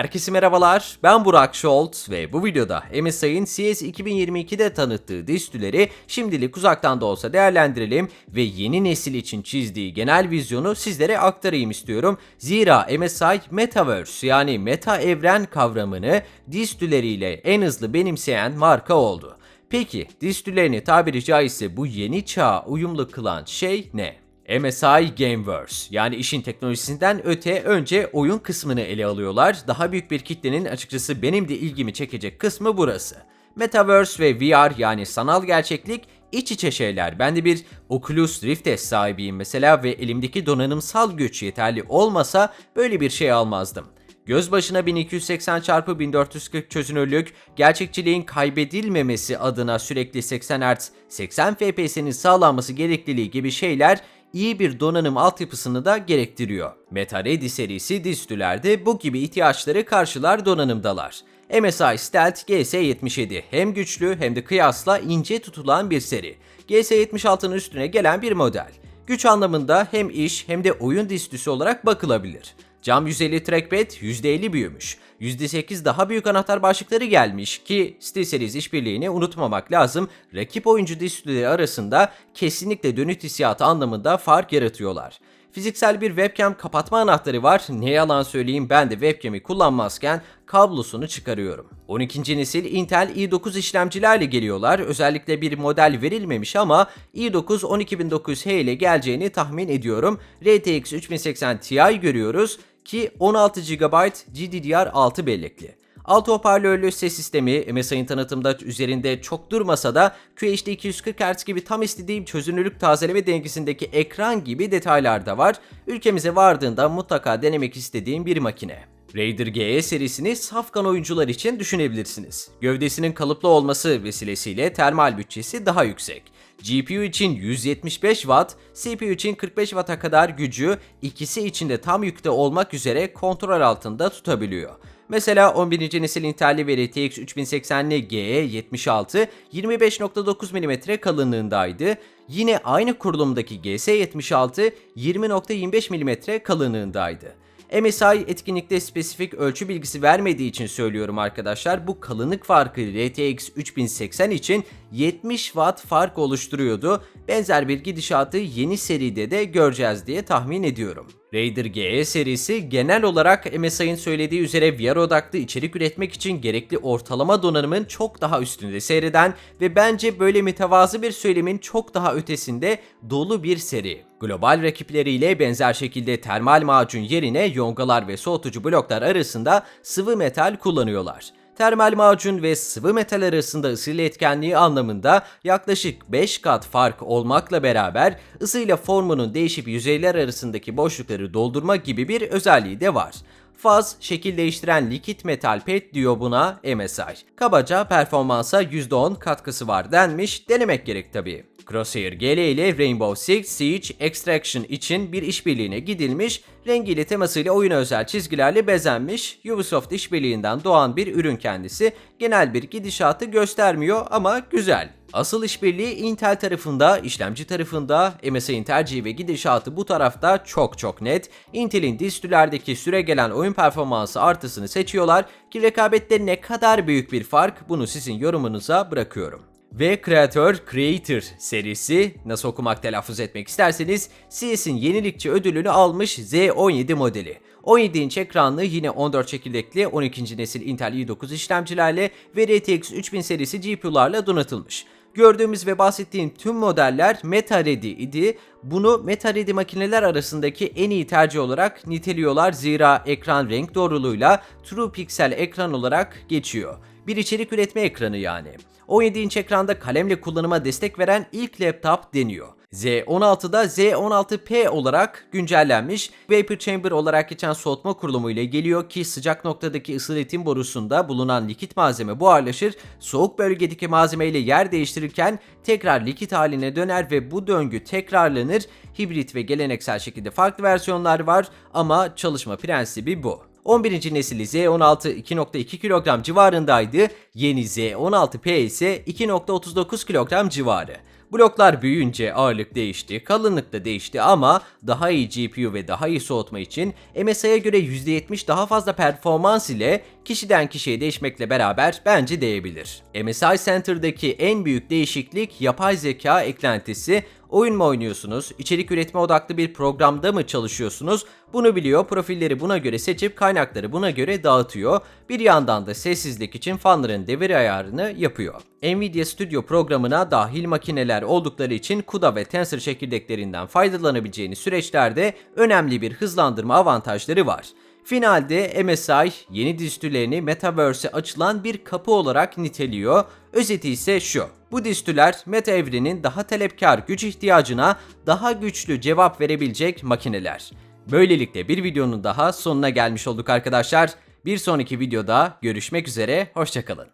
Herkese merhabalar, ben Burak Şolt ve bu videoda MSI'ın CS 2022'de tanıttığı distüleri şimdilik uzaktan da olsa değerlendirelim ve yeni nesil için çizdiği genel vizyonu sizlere aktarayım istiyorum. Zira MSI Metaverse yani meta evren kavramını distüleriyle en hızlı benimseyen marka oldu. Peki distülerini tabiri caizse bu yeni çağa uyumlu kılan şey ne? MSI Gameverse yani işin teknolojisinden öte önce oyun kısmını ele alıyorlar. Daha büyük bir kitlenin açıkçası benim de ilgimi çekecek kısmı burası. Metaverse ve VR yani sanal gerçeklik iç içe şeyler. Ben de bir Oculus Rift S sahibiyim mesela ve elimdeki donanımsal güç yeterli olmasa böyle bir şey almazdım. Göz başına 1280 x 1440 çözünürlük, gerçekçiliğin kaybedilmemesi adına sürekli 80 Hz, 80 FPS'nin sağlanması gerekliliği gibi şeyler iyi bir donanım altyapısını da gerektiriyor. MetaReady serisi dizüstülerde bu gibi ihtiyaçları karşılar donanımdalar. MSI Stealth GS77 hem güçlü hem de kıyasla ince tutulan bir seri. GS76'nın üstüne gelen bir model. Güç anlamında hem iş hem de oyun dizüstüsü olarak bakılabilir. Cam 150 trackpad %50 büyümüş. %8 daha büyük anahtar başlıkları gelmiş ki SteelSeries işbirliğini unutmamak lazım. Rakip oyuncu dizüstüleri arasında kesinlikle dönüt hissiyatı anlamında fark yaratıyorlar. Fiziksel bir webcam kapatma anahtarı var. Ne yalan söyleyeyim ben de webcam'i kullanmazken kablosunu çıkarıyorum. 12. nesil Intel i9 işlemcilerle geliyorlar. Özellikle bir model verilmemiş ama i9 12900H ile geleceğini tahmin ediyorum. RTX 3080 Ti görüyoruz ki 16 GB GDDR6 bellekli. Alt hoparlörlü ses sistemi MSI'nin tanıtımda üzerinde çok durmasa da QHD 240 Hz gibi tam istediğim çözünürlük tazeleme dengesindeki ekran gibi detaylar da var. Ülkemize vardığında mutlaka denemek istediğim bir makine. Raider GE serisini safkan oyuncular için düşünebilirsiniz. Gövdesinin kalıplı olması vesilesiyle termal bütçesi daha yüksek. GPU için 175 Watt, CPU için 45 Watt'a kadar gücü ikisi içinde tam yükte olmak üzere kontrol altında tutabiliyor. Mesela 11. nesil Intel'li ve RTX 3080'li GE76 25.9 mm kalınlığındaydı. Yine aynı kurulumdaki GS76 20.25 mm kalınlığındaydı. MSI etkinlikte spesifik ölçü bilgisi vermediği için söylüyorum arkadaşlar. Bu kalınlık farkı RTX 3080 için 70 Watt fark oluşturuyordu. Benzer bir gidişatı yeni seride de göreceğiz diye tahmin ediyorum. Raider GE serisi genel olarak MSI'ın söylediği üzere VR odaklı içerik üretmek için gerekli ortalama donanımın çok daha üstünde seyreden ve bence böyle mütevazı bir söylemin çok daha ötesinde dolu bir seri. Global rakipleriyle benzer şekilde termal macun yerine yongalar ve soğutucu bloklar arasında sıvı metal kullanıyorlar termal macun ve sıvı metal arasında ısı etkenliği anlamında yaklaşık 5 kat fark olmakla beraber ısıyla formunun değişip yüzeyler arasındaki boşlukları doldurma gibi bir özelliği de var. Faz, şekil değiştiren likit metal pet diyor buna MSI. Kabaca performansa %10 katkısı var denmiş, denemek gerek tabii. Crosshair GL ile Rainbow Six Siege Extraction için bir işbirliğine gidilmiş, rengiyle temasıyla oyuna özel çizgilerle bezenmiş, Ubisoft işbirliğinden doğan bir ürün kendisi, genel bir gidişatı göstermiyor ama güzel. Asıl işbirliği Intel tarafında, işlemci tarafında, MSI'nin tercihi ve gidişatı bu tarafta çok çok net. Intel'in distülerdeki süre gelen oyun performansı artısını seçiyorlar ki rekabette ne kadar büyük bir fark bunu sizin yorumunuza bırakıyorum. Ve Creator Creator serisi nasıl okumak telaffuz etmek isterseniz CS'in yenilikçi ödülünü almış Z17 modeli. 17 inç ekranlı yine 14 çekirdekli 12. nesil Intel i9 işlemcilerle ve RTX 3000 serisi GPU'larla donatılmış. Gördüğümüz ve bahsettiğim tüm modeller Meta Ready idi. Bunu Meta Ready makineler arasındaki en iyi tercih olarak niteliyorlar zira ekran renk doğruluğuyla True Pixel ekran olarak geçiyor. Bir içerik üretme ekranı yani. 17 inç ekranda kalemle kullanıma destek veren ilk laptop deniyor. Z16'da Z16P olarak güncellenmiş. Vapor Chamber olarak geçen soğutma kurulumu ile geliyor ki sıcak noktadaki ısı iletim borusunda bulunan likit malzeme buharlaşır. Soğuk bölgedeki malzeme ile yer değiştirirken tekrar likit haline döner ve bu döngü tekrarlanır. Hibrit ve geleneksel şekilde farklı versiyonlar var ama çalışma prensibi bu. 11. nesil Z16 2.2 kilogram civarındaydı. Yeni Z16P ise 2.39 kilogram civarı. Bloklar büyüyünce ağırlık değişti, kalınlık da değişti ama daha iyi GPU ve daha iyi soğutma için MSI'ye göre %70 daha fazla performans ile kişiden kişiye değişmekle beraber bence değebilir. MSI Center'daki en büyük değişiklik yapay zeka eklentisi Oyun mu oynuyorsunuz? İçerik üretme odaklı bir programda mı çalışıyorsunuz? Bunu biliyor, profilleri buna göre seçip kaynakları buna göre dağıtıyor. Bir yandan da sessizlik için fanların devir ayarını yapıyor. Nvidia Studio programına dahil makineler oldukları için CUDA ve Tensor çekirdeklerinden faydalanabileceğiniz süreçlerde önemli bir hızlandırma avantajları var. Finalde MSI yeni distülerini Metaverse'e açılan bir kapı olarak niteliyor. Özeti ise şu. Bu distüler meta evrenin daha talepkar güç ihtiyacına daha güçlü cevap verebilecek makineler. Böylelikle bir videonun daha sonuna gelmiş olduk arkadaşlar. Bir sonraki videoda görüşmek üzere, hoşçakalın.